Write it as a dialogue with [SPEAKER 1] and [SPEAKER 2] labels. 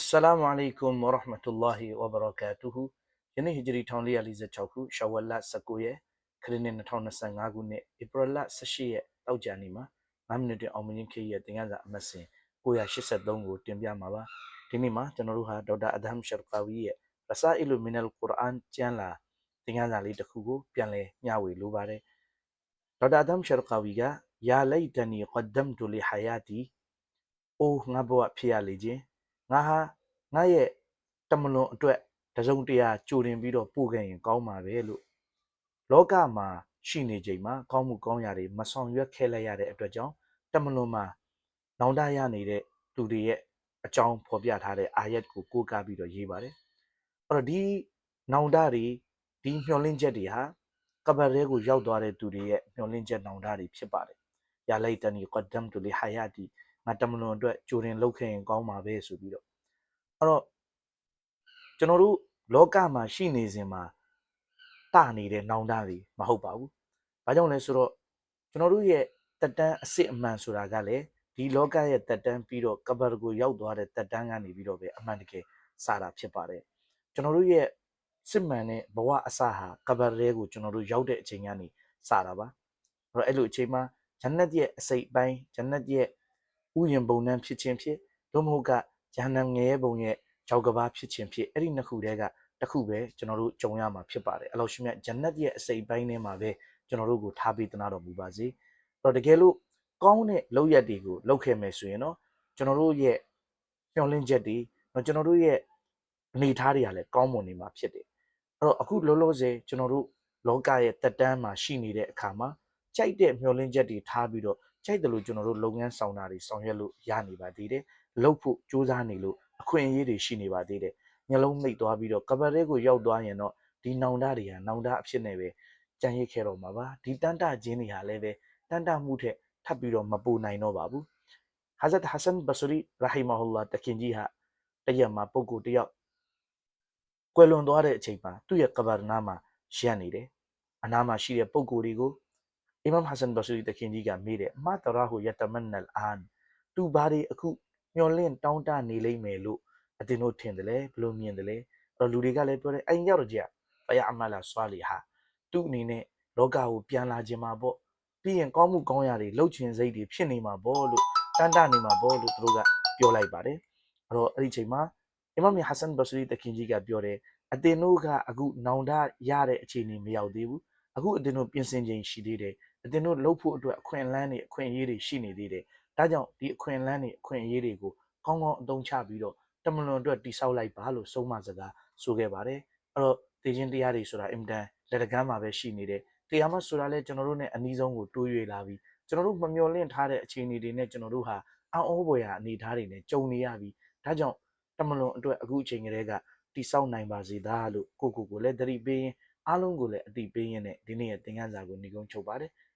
[SPEAKER 1] السلام عليكم ورحمة الله وبركاته ယနေ့ဟီဂျရီ1446ခုရှဝလ19ရက်ခရစ်နှစ်2025ခုနှစ်ဧပြီလ18ရက်တောက်ကြနေ့မှာ9မိနစ်တွင်အောင်မြင်ခေတ်ရဲ့သင်ခန်းစာအမှတ်စဉ်983ကိုတင်ပြမှာပါဒီနေ့မှာကျွန်တော်တို့ဟာဒေါက်တာအဒမ်ရှ်ကာဝီရဲ့ရဆာအီလူမင်နယ်ကုရ်အာန်ကျမ်းလာသင်ခန်းစာလေးတစ်ခုကိုပြန်လည်မျှဝေလိုပါတယ်ဒေါက်တာအဒမ်ရှ်ကာဝီကယာလိုက်တနီကဒမ်တူလီဟာယာတီအိုးငါဘဝဖြစ်ရလေခြင်း ငါဟာငါရဲ့တမလွန်အတွက်တစုံတရာကြိုတင်ပြီးတော့ပို့ခဲ့ရင်ကောင်းပါပဲလို့လောကမှာရှိနေချိန်မှာကောင်းမှုကောင်းရာတွေမဆောင်ရွက်ခဲ့လိုက်ရတဲ့အတွက်ကြောင့်တမလွန်မှာနောင်တရနေတဲ့လူတွေရဲ့အကြောင်းဖော်ပြထားတဲ့အာယတ်ကိုကိုးကားပြီးတော့ရေးပါတယ်အဲ့တော့ဒီနောင်တတွေဒီမျှော်လင့်ချက်တွေဟာကဘာရဲကိုရောက်သွားတဲ့သူတွေရဲ့မျှော်လင့်ချက်နောင်တတွေဖြစ်ပါတယ်။ယာလိုက်တနီကဒမ်တူလီဟာယာတီ ငါတမလွန်အတွက်ကြိုတင်လုပ်ခဲ့ရင်ကောင်းပါပဲဆိုပြီးတော့အဲ့တော့ကျွန်တော်တို့လောကမှာရှိနေစဉ်မှာတနေတဲ့နောင်တတွေမဟုတ်ပါဘူး။ဘာကြောင့်လဲဆိုတော့ကျွန်တော်တို့ရဲ့တက်တန်းအစ်စ်အမှန်ဆိုတာကလည်းဒီလောကရဲ့တက်တန်းပြီးတော့ကဘာကိုရောက်သွားတဲ့တက်တန်းကနေပြီးတော့ပဲအမှန်တကယ်စာတာဖြစ်ပါတယ်။ကျွန်တော်တို့ရဲ့စစ်မှန်တဲ့ဘဝအစဟာကဘာရဲကိုကျွန်တော်တို့ရောက်တဲ့အချိန်ကနေစာတာပါ။အဲ့တော့အဲ့လိုအချိန်မှာဂျန်နတ်ရဲ့အစိတ်ပိုင်းဂျန်နတ်ရဲ့ ဥယျာဉ်ပုံနှံဖြစ်ခြင်းဖြစ်တို့မဟုတ်ကဂျန်နတ်ငရဲပုံရဲ့ကြောက်ကဘာဖြစ်ခြင်းဖြစ်အဲ့ဒီနှစ်ခုတည်းကတစ်ခုပဲကျွန်တော်တို့ကြုံရမှာဖြစ်ပါတယ်အဲ့လိုရှိမြတ်ဂျန်နတ်ရဲ့အစိတ်ပိုင်းထဲမှာပဲကျွန်တော်တို့ကိုထားပေးသနာတော်မူပါစေအဲ့တော့တကယ်လို့ကောင်းတဲ့လောက်ရက်တွေကိုလောက်ခဲ့မယ်ဆိုရင်တော့ကျွန်တော်တို့ရဲ့ညှော်လင့်ချက်တွေတော့ကျွန်တော်တို့ရဲ့အနေအထားတွေကလည်းကောင်းမွန်နေမှာဖြစ်တယ်အဲ့တော့အခုလောလောဆယ်ကျွန်တော်တို့လောကရဲ့တက်တန်းမှာရှိနေတဲ့အခါမှာကြိုက်တဲ့မျှော်လင့်ချက်တွေထားပြီးတော့ ကြိုက်တယ်လို့ကျွန်တော်တို့လုပ်ငန်းဆောင်တာတွေဆောင်ရွက်လို့ရနေပါသေးတယ်လုပ်ဖို့ကြိုးစားနေလို့အခွင့်အရေးတွေရှိနေပါသေးတယ်ညလုံးမိတ်သွားပြီးတော့ကဘာရဲကိုရောက်သွားရင်တော့ဒီနောင်တတွေဟာနောင်တအဖြစ်နဲ့ပဲကြံရစ်ခဲ့တော့မှာပါဒီတန်တခြင်းတွေဟာလည်းပဲတန်တမှုထက်ထပ်ပြီးတော့မပူနိုင်တော့ပါဘူးဟာဇတ်ဟဆန်ဘဆရီရာဟီမာဟူလာတခင်ကြီးဟာတရက်မှာပုဂ္ဂိုလ်တယောက်ကွယ်လွန်သွားတဲ့အချိန်မှာသူ့ရဲ့ကဘာနာမှာရပ်နေတယ်အနားမှာရှိတဲ့ပုဂ္ဂိုလ်တွေကို အီမမ်ဟဆန်ဘဆရီတခင်ကြီးကမေးတယ်မတရာဟူယတမန်နလ်အာန်သူဘာတွေအခုမျောလင့်တောင်းတနေလိမ့်မယ်လို့အတင်းတို့ထင်တယ်လေဘလို့မြင်တယ်လေအဲ့တော့လူတွေကလည်းပြောတယ်အိမ်ရောက်တော့ကြဖယာအမလာဆွာလီဟာသူ့အနေနဲ့လောကကိုပြန်လာခြင်းမှာပေါ့ပြီးရင်ကောင်းမှုကောင်းရာတွေလှုပ်ချင်စိတ်တွေဖြစ်နေမှာပေါ့လို့တန်တနေမှာပေါ့လို့သူတို့ကပြောလိုက်ပါတယ်အဲ့တော့အဲ့ဒီချိန်မှာအီမမ်ဟဆန်ဘဆရီတခင်ကြီးကပြောတယ်အတင်းတို့ကအခုနောင်တရတဲ့အခြေအနေမရောက်သေးဘူးအခုအတင်းတို့ပြင်ဆင်ချိန်ရှိသေးတယ် အတင်းတို့လှုပ်ဖို့အတွက်အခွင့်အလမ်းတွေအခွင့်အရေးတွေရှိနေသေးတယ်ဒါကြောင့်ဒီအခွင့်အလမ်းတွေအခွင့်အရေးတွေကိုကောင်းကောင်းအသုံးချပြီးတော့တမလွန်အတွက်တိဆောက်လိုက်ပါလို့ဆုံးမစကားဆိုခဲ့ပါတယ်အဲ့တော့တေခြင်းတရားတွေဆိုတာအင်မတန်လက်တကမ်းမှာပဲရှိနေတယ်တရားမဆိုတာလဲကျွန်တော်တို့ ਨੇ အနည်းဆုံးကိုတိုးရွေလာပြီးကျွန်တော်တို့မမျှော်လင့်ထားတဲ့အခြေအနေတွေနဲ့ကျွန်တော်တို့ဟာအံ့ဩဖွယ်ရာအနေအထားတွေနဲ့ကြုံနေရပြီးဒါကြောင့်တမလွန်အတွက်အခုအချိန်ကလေးကတိဆောက်နိုင်ပါစေသားလို့ကိုကိုကိုလည်းသတိပေးရင်အားလုံးကိုလည်းအတိပေးရင်းနဲ့ဒီနေ့ရဲ့သင်ခန်းစာကိုညီကုန်းချုပ်ပါတယ်